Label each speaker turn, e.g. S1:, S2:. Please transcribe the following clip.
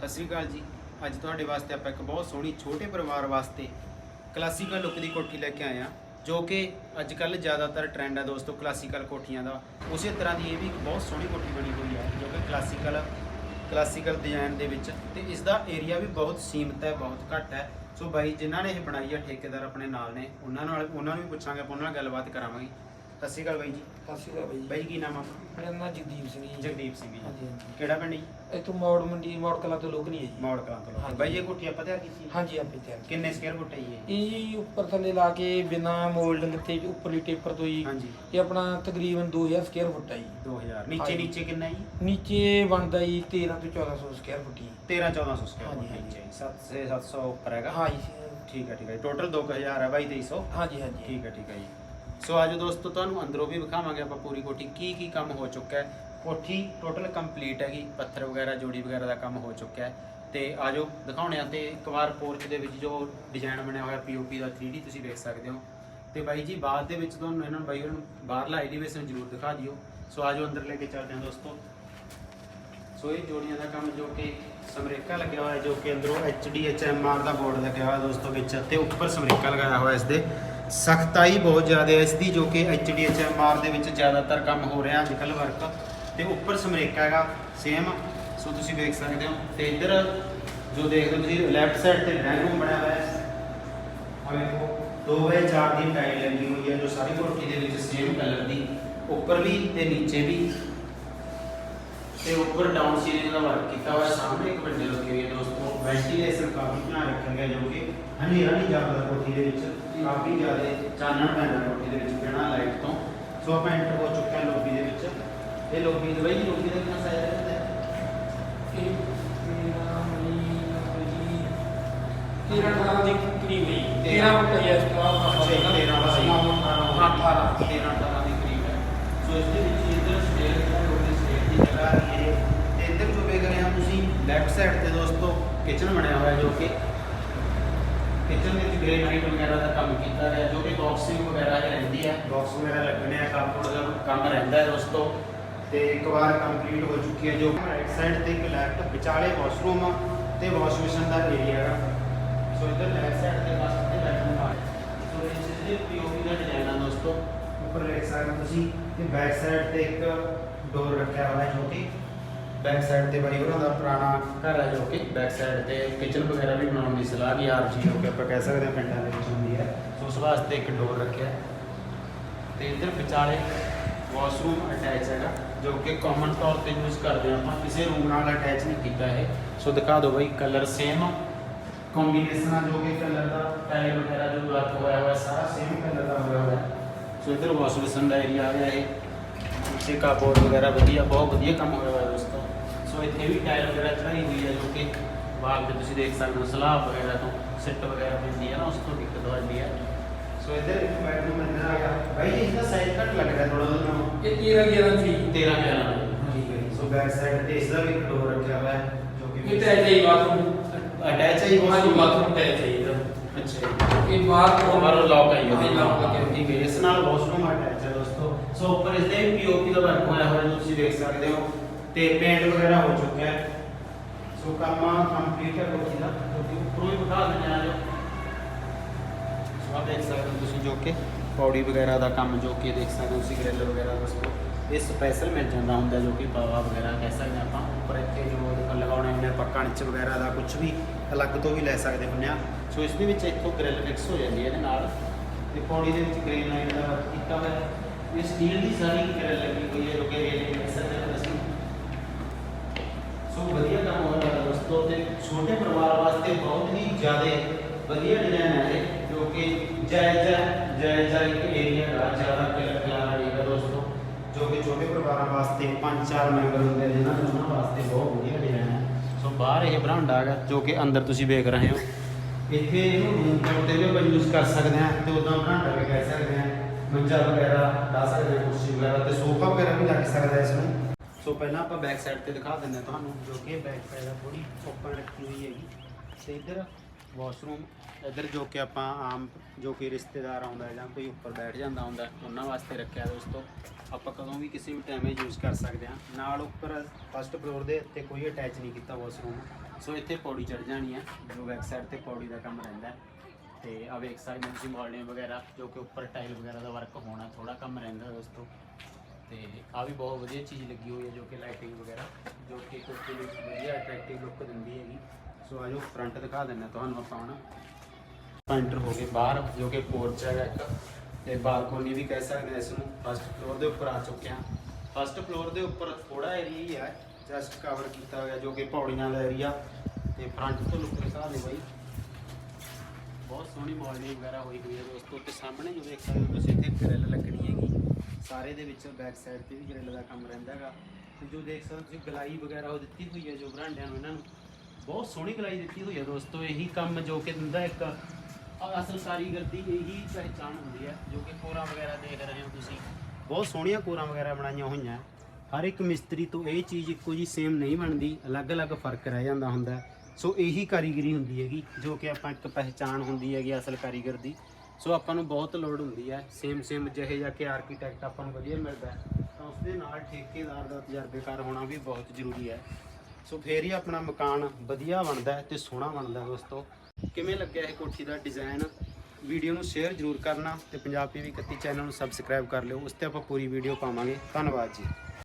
S1: ਸਤਿ ਸ਼੍ਰੀ ਅਕਾਲ ਜੀ। ਅੱਜ ਤੁਹਾਡੇ ਵਾਸਤੇ ਆਪਾਂ ਇੱਕ ਬਹੁਤ ਸੋਹਣੀ ਛੋਟੇ ਪਰਿਵਾਰ ਵਾਸਤੇ ਕਲਾਸੀਕਲ ਲੁੱਕ ਦੀ ਕੋਠੀ ਲੈ ਕੇ ਆਏ ਆ ਜੋ ਕਿ ਅੱਜ ਕੱਲ ਜ਼ਿਆਦਾਤਰ ਟ੍ਰੈਂਡ ਹੈ ਦੋਸਤੋ ਕਲਾਸੀਕਲ ਕੋਠੀਆਂ ਦਾ। ਉਸੇ ਤਰ੍ਹਾਂ ਦੀ ਇਹ ਵੀ ਇੱਕ ਬਹੁਤ ਸੋਹਣੀ ਕੋਠੀ ਬਣੀ ਹੋਈ ਹੈ ਜੋ ਕਿ ਕਲਾਸੀਕਲ ਕਲਾਸੀਕਲ ਡਿਜ਼ਾਈਨ ਦੇ ਵਿੱਚ ਤੇ ਇਸ ਦਾ ਏਰੀਆ ਵੀ ਬਹੁਤ ਸੀਮਿਤ ਹੈ, ਬਹੁਤ ਘੱਟ ਹੈ। ਸੋ ਬਾਈ, ਜਿਨ੍ਹਾਂ ਨੇ ਇਹ ਬਣਾਈ ਹੈ ਠੇਕੇਦਾਰ ਆਪਣੇ ਨਾਲ ਨੇ, ਉਹਨਾਂ ਨਾਲ, ਉਹਨਾਂ ਨੂੰ ਵੀ ਪੁੱਛਾਂਗੇ, ਆਪਾਂ ਉਹਨਾਂ ਨਾਲ ਗੱਲਬਾਤ ਕਰਾਵਾਂਗੇ ਸਤਿ ਸ਼੍ਰੀ ਅਕਾਲ ਬਾਈ ਜੀ।
S2: ਸਤਿ ਸ਼੍ਰੀ ਅਕਾਲ ਬਾਈ
S1: ਬਾਈ ਕੀ ਨਾਮ ਆ? ਆਪਣਾ
S2: ਮੇਰਾ ਨਾਮ ਜਗਦੀਪ ਸਿੰਘ ਜੀ।
S1: ਜਗਦੀਪ ਸਿੰਘ ਜੀ।
S2: ਹਾਂਜੀ ਹਾਂਜੀ।
S1: ਕਿਹੜਾ ਪਿੰਡ ਜੀ?
S2: ਇੱਥੋਂ ਮੌੜ ਮੰਡੀ ਮੌੜ ਕਲਾ ਤੋਂ ਲੋਕ ਨਹੀਂ ਹੈ ਜੀ।
S1: ਮੌੜ ਕਲਾਂ ਤੋਂ
S2: ਹਾਂਜੀ।
S1: ਬਾਈ ਇਹ ਕੋਠੀ ਆਪਾਂ ਤਿਆਰ ਕੀਤੀ ਹੈ?
S2: ਹਾਂਜੀ ਆਪੇ ਤਿਆਰ
S1: ਕਿੰਨੇ ਸਕੁਅਰ ਫੁੱਟ ਹੈ ਜੀ ਇਹ?
S2: ਇਹ ਜੀ ਉੱਪਰ ਥੱਲੇ ਲਾ ਕੇ ਬਿਨਾ ਮੋਲਡਿੰਗ ਤੇ ਉੱਪਰਲੀ ਟੇਪਰ ਤੋਂ ਜੀ।
S1: ਹਾਂਜੀ।
S2: ਇਹ ਆਪਣਾ ਤਕਰੀਬਨ 2000 ਸਕੁਅਰ ਫੁੱਟ ਹੈ ਜੀ।
S1: 2000 ਨੀਚੇ
S2: ਹਾਂਜੀ।
S1: ਨੀਚੇ ਕਿੰਨਾ ਜੀ?
S2: ਨੀਚੇ ਬਣਦਾ ਜੀ 13 ਤੋਂ 1400 ਸਕੁਅਰ ਫੁੱਟ ਜੀ।
S1: 13 1400 ਸਕੁਅਰ
S2: ਹਾਂਜੀ,
S1: ਫੁੱਟ
S2: ਹਾਂਜੀ।
S1: ਨੀਚੇ। 700 700 ਉੱਪਰ ਹੈਗਾ।
S2: ਹਾਂ ਜੀ
S1: ਠੀਕ ਹੈ ਠੀਕ ਹੈ ਟੋਟਲ 2000 ਹੈ ਬਾਈ 2300
S2: ਹਾਂਜੀ ਹਾਂਜੀ।
S1: ਠੀਕ ਹੈ ਠੀਕ ਹੈ ਜੀ। ਸੋ ਆਜੋ ਦੋਸਤੋ, ਤੁਹਾਨੂੰ ਅੰਦਰੋਂ ਵੀ ਵਿਖਾਵਾਂਗੇ ਆਪਾਂ ਪੂਰੀ ਕੋਠੀ। ਕੀ ਕੀ ਕੰਮ ਹੋ ਚੁੱਕਾ ਹੈ? ਕੋਠੀ ਟੋਟਲ ਕੰਪਲੀਟ ਹੈਗੀ। ਪੱਥਰ ਵਗੈਰਾ, ਜੋੜੀ ਵਗੈਰਾ ਦਾ ਕੰਮ ਹੋ ਚੁੱਕਾ ਹੈ। ਤੇ ਆਜੋ, ਦਿਖਾਉਣੇ ਆ ਤੇ ਇੱਕ ਵਾਰ ਪੋਰਚ ਦੇ ਵਿੱਚ ਜੋ ਡਿਜ਼ਾਈਨ ਬਣਿਆ ਹੋਇਆ ਪੀਓਪੀ ਦਾ 3D ਤੁਸੀਂ ਦੇਖ ਸਕਦੇ ਹੋ। ਤੇ ਬਾਈ ਜੀ, ਬਾਅਦ ਦੇ ਵਿੱਚ ਤੁਹਾਨੂੰ ਇਹਨਾਂ ਨੂੰ ਬਾਈ ਨੂੰ ਬਾਹਰਲਾ ਐਲੀਵੇਸ਼ਨ ਜ਼ਰੂਰ ਦਿਖਾ ਦਿਓ। ਸੋ ਆਜੋ, ਅੰਦਰ ਲੈ ਕੇ ਚੱਲਦੇ ਹਾਂ ਦੋਸਤੋ। ਸੋ ਇਹ ਜੋੜੀਆਂ ਦਾ ਕੰਮ ਜੋ ਕਿ ਸਮਰੇਕਾ ਲੱਗਿਆ ਹੋਇਆ, ਜੋ ਕਿ ਅੰਦਰੋਂ HDHMR ਦਾ ਬੋਰਡ ਲੱਗਿਆ ਹੋਇਆ ਦੋਸਤੋ ਵਿੱਚ। ਤੇ ਉੱਪਰ ਸਮਰੇਕਾ ਲਗਾਇਆ ਹੋਇਆ ਇਸ ਦੇ। ਸਖਤਾਈ ਬਹੁਤ ਜ਼ਿਆਦਾ ਹੈ ਇਸ ਦੀ ਜੋ ਕਿ HDHMR ਦੇ ਵਿੱਚ ਜ਼ਿਆਦਾਤਰ ਕੰਮ ਹੋ ਰਿਹਾ ਅੱਜ ਕੱਲ੍ਹ ਵਰਕ ਤੇ ਉੱਪਰ ਸਮਰੇਕਾ ਹੈਗਾ ਸੇਮ ਸੋ ਤੁਸੀਂ ਦੇਖ ਸਕਦੇ ਹੋ। ਤੇ ਇੱਧਰ ਜੋ ਦੇਖਦੇ ਹੋ ਤੁਸੀਂ ਲੈਫਟ ਸਾਈਡ ਤੇ ਡਰਾਇੰਗ ਰੂਮ ਬਣਿਆ ਹੋਇਆ ਹੈ। ਆ ਵੇਖੋ 2x4 ਦੀ ਟਾਈਲ ਲੱਗੀ ਹੋਈ ਹੈ, ਜੋ ਸਾਰੀ ਕੋਠੀ ਦੇ ਵਿੱਚ ਸੇਮ ਕਲਰ ਦੀ। ਉੱਪਰ ਵੀ ਤੇ ਨੀਚੇ ਵੀ। ਤੇ ਉੱਪਰ ਡਾਊਨ ਸੀਲਿੰਗ ਦਾ ਵਰਕ ਕੀਤਾ ਹੋਇਆ ਸਾਹਮਣੇ ਇੱਕ ਵਿੰਡੋ ਲੱਗੀ ਹੋਈ ਹੈ ਦੋਸਤੋ। ਵੈਂਟੀਲੇਸ਼ਨ ਕਾਫੀ ਧਿਆਨ ਰੱਖਿਆ ਗਿਆ ਜੋ ਕਿ ਹਨੇਰਾ ਨਹੀਂ ਜਾਂਦਾ ਕੋਠੀ ਦੇ ਵਿੱਚ ਕਾਫੀ ਜ਼ਿਆਦਾ ਚਾਨਣ ਪੈਂਦਾ ਕੋਠੀ ਦੇ ਵਿੱਚ ਬਿਨਾਂ ਲਾਈਟ ਤੋਂ। ਸੋ ਆਪਾਂ ਐਂਟਰ ਹੋ ਚੁੱਕੇ ਹਾਂ ਲੋਬੀ ਦੇ ਵਿੱਚ। ਇਹ ਲੋਬੀ ਦੇ ਬਈ ਲੋਬੀ ਦਾ ਕਿੰਨਾ ਸਾਈਜ਼ ਰਹਿੰਦਾ ਹੈ
S2: ਇਹ ਮੇਰਾ ਮਈ ਜੀ 13 18 ਦੀ ਕਰੀਬ ਹੈ ਜੀ। 13 ਫੁੱਟ ਹੈ ਇਸ ਦਾ
S1: ਅੱਛਾ ਜੀ, 13 ਦਾ ਸਹੀ।
S2: 18
S1: 13 18 ਦੇ ਕਰੀਬ ਹੈ। ਸੋ ਇਸ ਦੇ ਵਿੱਚ ਇਧਰ ਸਟੇਅਰ ਹੈ ਲੋਬੀ ਸਟੇਅਰ ਦੀ ਜਗ੍ਹਾ ਆ ਰਹੀ ਹੈ ਤੇ ਇੱਧਰ ਜੋ ਵੇਖ ਰਹੇ ਹਾਂ ਤੁਸੀਂ ਲੈਫਟ ਸਾਈਡ ਤੇ ਦੋਸਤੋ ਕਿਚਨ ਬਣਿਆ ਹੋਇਆ ਜੋ ਕਿ ਕਿਚਨ ਦੇ ਵਿੱਚ ਗ੍ਰੇਨਾਈਟ ਵਗੈਰਾ ਦਾ ਕੰਮ ਕੀਤਾ ਗਿਆ ਜੋ ਕਿ ਬਾਕਸਿੰਗ ਵਗੈਰਾ ਹੀ ਰਹਿੰਦੀ ਹੈ ਬਾਕਸ ਵਗੈਰਾ ਲੱਗਣੇ ਆ ਕਾਪੜ ਦਾ ਕੰਮ ਰਹਿੰਦਾ ਹੈ ਦੋਸਤੋ ਤੇ। ਇੱਕ ਵਾਰ ਕੰਪਲੀਟ ਹੋ ਚੁੱਕੀ ਹੈ ਜੋ ਰਾਈਟ ਸਾਈਡ ਤੇ ਇੱਕ ਲੈਫਟ ਵਿਚਾਲੇ ਵਾਸ਼ਰੂਮ ਤੇ ਵਾਸ਼ ਬੇਸਿਨ ਦਾ ਏਰੀਆ ਹੈ ਸੋ ਇੱਧਰ ਲੈਫਟ ਸਾਈਡ ਤੇ ਵਾਸ਼ ਤੇ ਬੈਡਰੂਮ ਆ। ਸੋ ਇਸ ਦੇ ਪੀਓਪੀ ਦਾ ਡਿਜ਼ਾਈਨ ਆ ਦੋਸਤੋ ਉੱਪਰ ਦੇਖ ਸਕਦੇ ਤੁਸੀਂ ਤੇ ਬੈਕ ਸਾਈਡ ਤੇ ਇੱਕ ਡੋਰ ਰੱਖਿਆ ਹੋਇਆ ਹੈ ਜੋ ਕਿ ਬੈਕ ਸਾਈਡ ਤੇ ਬੜੀ ਉਹਨਾਂ ਦਾ ਪੁਰਾਣਾ ਘਰ ਹੈ ਜੋ ਕਿ ਬੈਕ ਸਾਈਡ ਤੇ ਕਿਚਨ ਵਗੈਰਾ ਵੀ ਬਣਾਉਣ ਦੀ ਸਲਾਹ ਵੀ ਆਰਜੀ ਹੋ ਕੇ ਆਪਾਂ ਕਹਿ ਸਕਦੇ ਹਾਂ ਪਿੰਡਾਂ ਦੇ ਵਿੱਚ ਹੁੰਦੀ ਹੈ। ਸੋ ਉਸ ਵਾਸਤੇ ਇੱਕ ਡੋਰ ਰੱਖਿਆ ਹੈ। ਤੇ ਇੱਧਰ ਵਿਚਾਲੇ ਵਾਸ਼ਰੂਮ ਅਟੈਚ ਹੈਗਾ, ਜੋ ਕਿ ਕਾਮਨ ਤੌਰ ਤੇ ਯੂਜ਼ ਕਰਦੇ ਹਾਂ ਆਪਾਂ, ਕਿਸੇ ਰੂਮ ਨਾਲ ਅਟੈਚ ਨਹੀਂ ਕੀਤਾ ਇਹ। ਸੋ ਦਿਖਾ ਦਿਓ ਬਈ ਕਲਰ ਸੇਮ ਕੰਬੀਨੇਸ਼ਨ ਆ ਜੋ ਕਿ ਕਲਰ ਦਾ ਟਾਈਲ ਵਗੈਰਾ ਜੋ ਵਰਕ ਹੋਇਆ ਹੋਇਆ, ਸਾਰਾ ਸੇਮ ਕਲਰ ਦਾ ਹੋਇਆ ਹੋਇਆ। ਸੋ ਇੱਧਰ ਵਾਸ਼ ਦਾ ਏਰੀਆ ਆ ਗਿਆ ਇਹ। ਪਿੱਛੇ ਕਾਪੋਰਡ ਵਗੈਰਾ ਵਧੀਆ, ਬਹੁਤ ਵਧੀਆ ਕੰਮ ਹੋਇਆ। ਇੱਥੇ ਵੀ ਟਾਇਲ ਵਗੈਰਾ ਚੜਾਈ ਹੋਈ ਹੈ ਜੋ ਕਿ ਵਾਲ ਤੇ ਤੁਸੀਂ ਦੇਖ ਸਕਦੇ ਹੋ ਸਲਾਬ ਵਗੈਰਾ ਤੋਂ ਸਿੱਟ ਵਗੈਰਾ ਪੈਂਦੀ ਹੈ ਨਾ ਉਸ ਤੋਂ ਦਿੱਕਤ ਹੋ ਜਾਂਦੀ ਹੈ ਸੋ ਇੱਧਰ ਇੱਕ ਬੈਡਰੂਮ ਅੰਦਰ ਆ ਗਿਆ। ਭਾਈ ਜੀ ਇਸਦਾ ਸਾਈਜ਼ ਘੱਟ ਲੱਗ ਰਿਹਾ ਥੋੜਾ ਜਿਹਾ
S2: ਇਹ 13 11 ਸੀ।
S1: 13 11 ਠੀਕ ਹੈ ਜੀ। ਸੋ ਬੈਕ ਸਾਈਡ ਤੇ ਇਸ ਦਾ ਵੀ ਡੋਰ ਰੱਖਿਆ ਹੋਇਆ ਹੈ ਜੋ ਕਿ
S2: ਇਹ ਟੈਚ ਹੈ ਬਾਥਰੂਮ
S1: ਅਟੈਚ ਹੈ
S2: ਹਾਂਜੀ ਬਾਥਰੂਮ ਟੈਚ ਹੈ ਇਹਦਾ
S1: ਅੱਛਾ
S2: ਇਹ ਬਾਹਰ ਤੋਂ
S1: ਬਾਹਰੋਂ
S2: ਹਾਂਜੀ
S1: ਹੈ।
S2: lock ਲੱਗਿਆ ਹੋਇਆ।
S1: ਠੀਕ ਹੈ ਇਸ ਨਾਲ ਵਾਸ਼ਰੂਮ ਅਟੈਚ ਹੈ ਦੋਸਤੋ। ਸੋ ਉੱਪਰ ਇਸ ਦੇ ਪੀਓਪੀ ਦਾ ਵਰਕ ਹੋਇਆ ਹੋਇਆ ਤੁਸੀਂ ਦੇਖ ਸਕਦੇ ਹੋ। ਤੇ ਪੇਂਟ ਵਗੈਰਾ ਹੋ ਚੁੱਕਿਆ ਹੈ। ਸੋ ਕੰਮ ਕੰਪਲੀਟ ਹੈ ਕੋਠੀ ਦਾ ਕੋਠੀ ਉੱਪਰੋਂ ਹੀ ਬਿਠਾ ਦਿੰਦੇ ਆ ਜੋ ਸੋ ਆਹ ਦੇਖ ਸਕਦੇ ਹੋ ਤੁਸੀਂ ਜੋ ਕਿ ਪੌੜੀ ਵਗੈਰਾ ਦਾ ਕੰਮ ਜੋ ਕਿ ਦੇਖ ਸਕਦੇ ਹੋ ਤੁਸੀਂ ਗ੍ਰਿਲ ਵਗੈਰਾ ਦੋਸਤੋ ਇਹ ਸਪੈਸ਼ਲ ਮਿਲ ਜਾਂਦਾ ਹੁੰਦਾ ਜੋ ਕਿ ਪਾਵਾ ਵਗੈਰਾ ਕਹਿ ਸਕਦੇ ਹਾਂ ਆਪਾਂ। ਉੱਪਰ ਇੱਥੇ ਜੋ ਲਗਾਉਣੇ ਹੁੰਦੇ ਆ ਪੱਕਾ ਨਿਚ ਵਗੈਰਾ ਦਾ ਕੁਝ ਵੀ ਅਲੱਗ ਤੋਂ ਵੀ ਲੈ ਸਕਦੇ ਹੁੰਦੇ ਆ। ਸੋ ਇਸ ਦੇ ਵਿੱਚ ਇੱਥੋਂ ਗ੍ਰਿਲ ਫਿਕਸ ਹੋ ਜਾਂਦੀ ਹੈ ਇਹਦੇ ਨਾਲ। ਤੇ ਪੌੜੀ ਦੇ ਵਿੱਚ ਗ੍ਰੇਨ ਲਾਈਨ ਦਾ ਵਰਕ ਕੀਤਾ ਹੋਇਆ। ਇਹ ਸਟੀਲ ਦੀ ਸਾਰੀ ਗ੍ਰਿਲ ਲੱਗੀ ਹੋਈ ਹੈ ਜੋ ਕਿ ਰੇਲਿੰਗ ਕਹਿ ਸਕਦੇ ਸੋ ਵਧੀਆ ਕੰਮ ਹੋ ਰਿਹਾ ਦੋਸਤੋ ਤੇ ਛੋਟੇ ਪਰਿਵਾਰ ਵਾਸਤੇ ਬਹੁਤ ਹੀ ਜ਼ਿਆਦਾ ਵਧੀਆ ਡਿਜ਼ਾਈਨ ਹੈ ਇਹ, ਜੋ ਕਿ ਜਾਇਜ਼ਾ ਜਾਇਜ਼ਾ ਇੱਕ ਏਰੀਆ ਦਾ ਜ਼ਿਆਦਾ ਕਿਲਾ ਰਹੇਗਾ ਦੋਸਤੋ, ਜੋ ਕਿ ਛੋਟੇ ਪਰਿਵਾਰਾਂ ਵਾਸਤੇ ਪੰਜ ਚਾਰ ਮੈਂਬਰ ਹੁੰਦੇ ਨੇ ਜਿਹਨਾਂ ਉਹਨਾਂ ਵਾਸਤੇ ਬਹੁਤ ਵਧੀਆ ਡਿਜ਼ਾਈਨ ਹੈ। ਸੋ ਬਾਹਰ ਇਹ ਬਰਾਂਡਾ ਹੈਗਾ, ਜੋ ਕਿ ਅੰਦਰ ਤੁਸੀਂ ਵੇਖ ਰਹੇ ਹੋ। ਇੱਥੇ ਇਹਨੂੰ ਰੂਮ ਤੌਰ ਤੇ ਵੀ ਆਪਾਂ ਯੂਜ਼ ਕਰ ਸਕਦੇ ਹਾਂ ਤੇ ਉਦਾਂ ਬਰਾਂਡਾ ਵੀ ਕਹਿ ਸਕਦੇ ਹਾਂ। ਮੰਜਾ ਵਗੈਰਾ ਲਾ ਸਕਦੇ ਹਾਂ, ਕੁਰਸੀ ਵਗੈਰਾ ਤੇ ਸੋਫਾ ਵਗੈਰਾ ਵੀ ਲੱਗ ਸਕਦਾ ਹੈ ਇਸ ਨੂੰ। ਸੋ ਪਹਿਲਾਂ ਆਪਾਂ ਬੈਕ ਸਾਈਡ ਤੇ ਦਿਖਾ ਦਿੰਦੇ ਹਾਂ ਤੁਹਾਨੂੰ, ਜੋ ਕਿ ਬੈਕ ਸਾਈਡ ਆ ਥੋੜੀ ਓਪਨ ਰੱਖੀ ਹੋਈ ਹੈਗੀ। ਤੇ ਇੱਧਰ ਵਾਸ਼ਰੂਮ ਇੱਧਰ ਜੋ ਕਿ ਆਪਾਂ ਆਮ, ਜੋ ਕਿ ਰਿਸ਼ਤੇਦਾਰ ਆਉਂਦਾ ਜਾਂ ਕੋਈ ਉੱਪਰ ਬੈਠ ਜਾਂਦਾ ਹੁੰਦਾ, ਉਹਨਾਂ ਵਾਸਤੇ ਰੱਖਿਆ ਦੋਸਤੋ। ਆਪਾਂ ਕਦੋਂ ਵੀ ਕਿਸੇ ਵੀ ਟਾਈਮ ਯੂਜ਼ ਕਰ ਸਕਦੇ ਹਾਂ। ਨਾਲ ਉੱਪਰ ਫਸਟ ਫਲੋਰ ਦੇ ਉੱਤੇ ਕੋਈ ਅਟੈਚ ਨਹੀਂ ਕੀਤਾ ਵਾਸ਼ਰੂਮ ਸੋ ਇੱਥੇ ਪੌੜੀ ਚੜ ਜਾਣੀ ਹੈ ਜੋ ਬੈਕ ਸਾਈਡ ਤੇ ਪੌੜੀ ਦਾ ਕੰਮ ਰਹਿੰਦਾ ਹੈ। ਤੇ ਆ ਵੇਖ ਸਕਦੇ ਹੋ ਤੁਸੀਂ ਮੋਲਡਿੰਗ ਵਗੈਰਾ, ਜੋ ਕਿ ਉੱਪਰ ਟਾਈਲ ਵਗੈਰਾ ਦਾ ਵਰਕ ਹੋਣਾ ਥੋੜਾ ਕੰਮ ਰਹਿੰਦਾ ਦੋਸਤੋ। ਤੇ ਆ ਵੀ ਬਹੁਤ ਵਧੀਆ ਚੀਜ਼ ਲੱਗੀ ਹੋਈ ਹੈ ਜੋ ਕਿ ਲਾਈਟਿੰਗ ਵਗੈਰਾ, ਜੋ ਕਿ ਕੁਰਸੀ ਨੂੰ ਵਧੀਆ ਅਟਰੈਕਟਿਵ ਲੁੱਕ ਦਿੰਦੀ ਹੈਗੀ। ਸੋ ਆਜੋ ਫਰੰਟ ਦਿਖਾ ਦਿੰਦਾ ਤੁਹਾਨੂੰ ਆਪਾਂ ਹੁਣ ਪੈਂਟਰ ਹੋ ਗਏ ਬਾਹਰ, ਜੋ ਕਿ ਪੋਰਚ ਹੈਗਾ ਇੱਕ। ਤੇ ਬਾਲਕੋਨੀ ਵੀ ਕਹਿ ਸਕਦੇ ਹਾਂ ਇਸ ਨੂੰ। ਫਸਟ ਫਲੋਰ ਦੇ ਉੱਪਰ ਆ ਚੁੱਕੇ ਹਾਂ। ਫਸਟ ਫਲੋਰ ਦੇ ਉੱਪਰ ਥੋੜਾ ਏਰੀਆ ਹੀ ਹੈ। ਜਸਟ ਕਵਰ ਕੀਤਾ ਹੋਇਆ ਜੋ ਕਿ ਪੌੜੀਆਂ ਦਾ ਏਰੀਆ ਤੇ ਫਰੰਟ ਤੋਂ ਲੁੱਕ ਦਿਖਾ ਦੇ ਬਾਈ। ਬਹੁਤ ਸੋਹਣੀ ਮਾਡਲਿੰਗ ਵਗੈਰਾ ਹੋਈ ਹੋਈ ਹੈ ਦੋਸਤੋ। ਤੇ ਸਾਹਮਣੇ ਜੋ ਦੇਖ ਸਕਦੇ ਹੋ ਤੁਸੀਂ, ਇੱਥੇ ਗ੍ਰਿਲ ਲੱਗਣੀ ਹੈਗੀ। ਸਾਰੇ ਦੇ ਵਿੱਚ ਬੈਕ ਸਾਈਡ ਤੇ ਵੀ ਗ੍ਰਿਲ ਦਾ ਕੰਮ ਰਹਿੰਦਾ ਹੈਗਾ। ਤੇ ਜੋ ਦੇਖ ਸਕਦੇ ਹੋ, ਤੁਸੀਂ ਗਲਾਈ ਵਗੈਰਾ ਉਹ ਦਿੱਤੀ ਹੋਈ ਹੈ ਜੋ ਬਰਾਂਡਿਆਂ ਨੂੰ, ਇਹਨਾਂ ਨੂੰ। ਬਹੁਤ ਸੋਹਣੀ ਗਲਾਈ ਦਿੱਤੀ ਹੋਈ ਹੈ ਦੋਸਤੋ, ਇਹੀ ਕੰਮ ਜੋ ਕਿ ਦਿੰਦਾ ਇੱਕ ਅਸਲ ਕਾਰੀਗਰ ਦੀ ਇਹੀ ਪਹਿਚਾਣ ਹੁੰਦੀ ਹੈ, ਜੋ ਕਿ ਕੋਰਾਂ ਵਗੈਰਾ ਦੇਖ ਰਹੇ ਹੋ ਤੁਸੀਂ। ਬਹੁਤ ਸੋਹਣੀਆਂ ਕੋਰਾਂ ਵਗੈਰਾ ਬਣਾਈਆਂ ਹੋਈਆਂ। ਹਰ ਇੱਕ ਮਿਸਤਰੀ ਤੋਂ ਇਹ ਚੀਜ਼ ਇੱਕੋ ਜੀ ਸੇਮ ਨਹੀਂ ਬਣਦੀ, ਅਲੱਗ-ਅਲੱਗ ਫ਼ਰਕ ਰਹਿ ਜਾਂਦਾ ਹੁੰਦਾ। ਸੋ ਇਹੀ ਕਾਰੀਗਰੀ ਹੁੰਦੀ ਹੈਗੀ, ਜੋ ਕਿ ਆਪਾਂ ਇੱਕ ਪਹਿਚਾਣ ਹੁੰਦੀ ਹੈਗੀ ਅਸਲ ਕਾਰੀਗਰ ਦੀ। ਸੋ ਆਪਾਂ ਨੂੰ ਬਹੁਤ ਲੋੜ ਹੁੰਦੀ ਹੈ। ਸੇਮ ਸੇਮ ਜਿਹੇ ਜਿਹਾ ਕਿ ਆਰਕੀਟੈਕਟ ਆਪਾਂ ਨੂੰ ਵਧੀਆ ਮਿਲਦਾ ਤਾਂ ਉਸ ਦੇ ਨਾਲ ਠੇਕੇਦਾਰ ਦਾ ਤਜਰਬੇਕਾਰ ਹੋਣਾ ਵੀ ਬਹੁਤ ਜ਼ਰੂਰੀ ਹੈ। ਸੋ ਫੇਰ ਹੀ ਆਪਣਾ ਮਕਾਨ ਵਧੀਆ ਬਣਦਾ ਹੈ ਤੇ ਸੋਹਣਾ ਬਣਦਾ ਦੋਸਤੋ। ਕਿਵੇਂ ਲੱਗਿਆ ਇਹ ਕੋਠੀ ਦਾ ਡਿਜ਼ਾਈਨ ਵੀਡੀਓ ਨੂੰ ਸ਼ੇਅਰ ਜ਼ਰੂਰ ਕਰਨਾ ਤੇ ਪੰਜਾਬ ਵੀ 31 ਚੈਨਲ ਨੂੰ ਸਬਸਕ੍ਰਾਈਬ ਕਰ ਲਿਓ। ਉਸ ਤੇ ਆਪਾਂ ਪੂਰੀ ਵੀਡੀਓ ਪਾਵਾਂਗੇ। ਧੰਨਵਾਦ ਜੀ।